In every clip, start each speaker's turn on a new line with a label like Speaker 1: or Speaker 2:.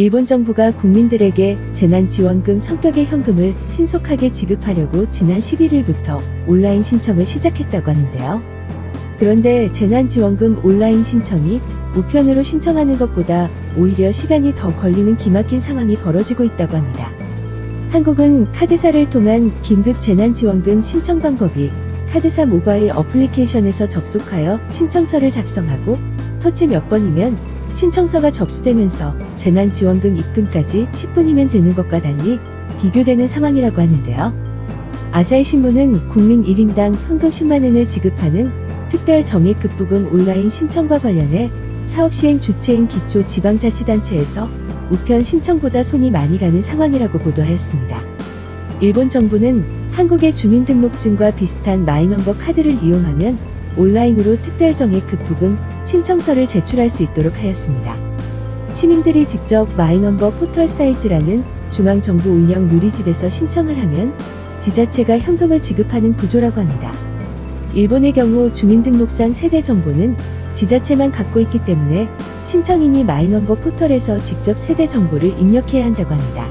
Speaker 1: 일본 정부가 국민들에게 재난지원금 성격의 현금을 신속하게 지급하려고 지난 11일부터 온라인 신청을 시작했다고 하는데요. 그런데 재난지원금 온라인 신청이 우편으로 신청하는 것보다 오히려 시간이 더 걸리는 기막힌 상황이 벌어지고 있다고 합니다. 한국은 카드사를 통한 긴급 재난지원금 신청 방법이 카드사 모바일 어플리케이션에서 접속하여 신청서를 작성하고 터치 몇 번이면 신청서가 접수되면서 재난지원금 입금까지 10분이면 되는 것과 달리 비교되는 상황이라고 하는데요. 아사히 신문은 국민 1인당 현금 10만원을 지급하는 특별 정액 급부금 온라인 신청과 관련해 사업 시행 주체인 기초 지방자치단체에서 우편 신청보다 손이 많이 가는 상황이라고 보도하였습니다. 일본 정부는 한국의 주민등록증과 비슷한 마이넘버 카드를 이용하면 온라인으로 특별 정액 급부금 신청서를 제출할 수 있도록 하였습니다. 시민들이 직접 마이넘버 포털 사이트라는 중앙정부 운영 누리집에서 신청을 하면 지자체가 현금을 지급하는 구조라고 합니다. 일본의 경우 주민등록상 세대 정보는 지자체만 갖고 있기 때문에 신청인이 마이넘버 포털에서 직접 세대 정보를 입력해야 한다고 합니다.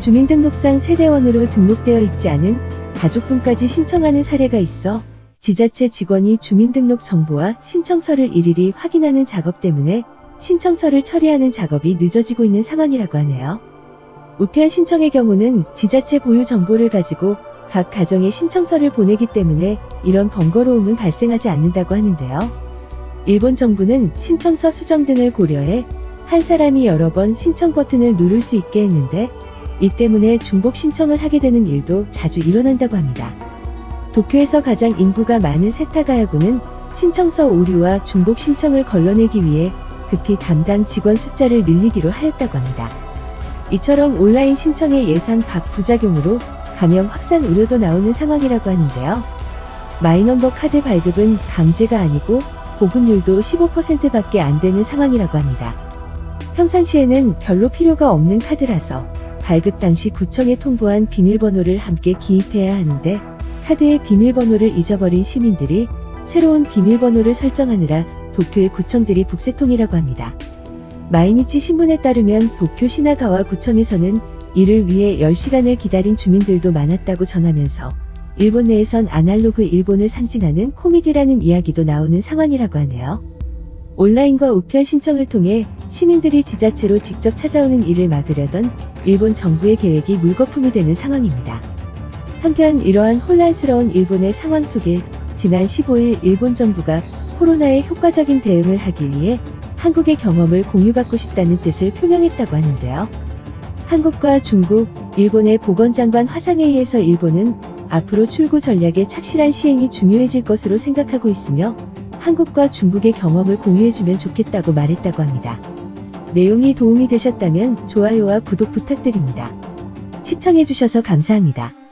Speaker 1: 주민등록상 세대원으로 등록되어 있지 않은 가족분까지 신청하는 사례가 있어 지자체 직원이 주민등록 정보와 신청서를 일일이 확인하는 작업 때문에 신청서를 처리하는 작업이 늦어지고 있는 상황이라고 하네요. 우편 신청의 경우는 지자체 보유 정보를 가지고 각 가정에 신청서를 보내기 때문에 이런 번거로움은 발생하지 않는다고 하는데요. 일본 정부는 신청서 수정 등을 고려해 한 사람이 여러 번 신청 버튼을 누를 수 있게 했는데 이 때문에 중복 신청을 하게 되는 일도 자주 일어난다고 합니다. 도쿄에서 가장 인구가 많은 세타가야구는 신청서 오류와 중복 신청을 걸러내기 위해 급히 담당 직원 숫자를 늘리기로 하였다고 합니다. 이처럼 온라인 신청의 예상 밖 부작용으로 감염 확산 우려도 나오는 상황이라고 하는데요. 마이넘버 카드 발급은 강제가 아니고 보급률도 15%밖에 안 되는 상황이라고 합니다. 평상시에는 별로 필요가 없는 카드라서 발급 당시 구청에 통보한 비밀번호를 함께 기입해야 하는데 카드의 비밀번호를 잊어버린 시민들이 새로운 비밀번호를 설정하느라 도쿄의 구청들이 북새통이라고 합니다. 마이니치 신문에 따르면 도쿄 시나가와 구청에서는 이를 위해 10시간을 기다린 주민들도 많았다고 전하면서 일본 내에선 아날로그 일본을 상징하는 코미디라는 이야기도 나오는 상황이라고 하네요. 온라인과 우편 신청을 통해 시민들이 지자체로 직접 찾아오는 일을 막으려던 일본 정부의 계획이 물거품이 되는 상황입니다. 한편 이러한 혼란스러운 일본의 상황 속에 지난 15일 일본 정부가 코로나에 효과적인 대응을 하기 위해 한국의 경험을 공유받고 싶다는 뜻을 표명했다고 하는데요. 한국과 중국, 일본의 보건장관 화상회의에서 일본은 앞으로 출구 전략의 착실한 시행이 중요해질 것으로 생각하고 있으며 한국과 중국의 경험을 공유해주면 좋겠다고 말했다고 합니다. 내용이 도움이 되셨다면 좋아요와 구독 부탁드립니다. 시청해주셔서 감사합니다.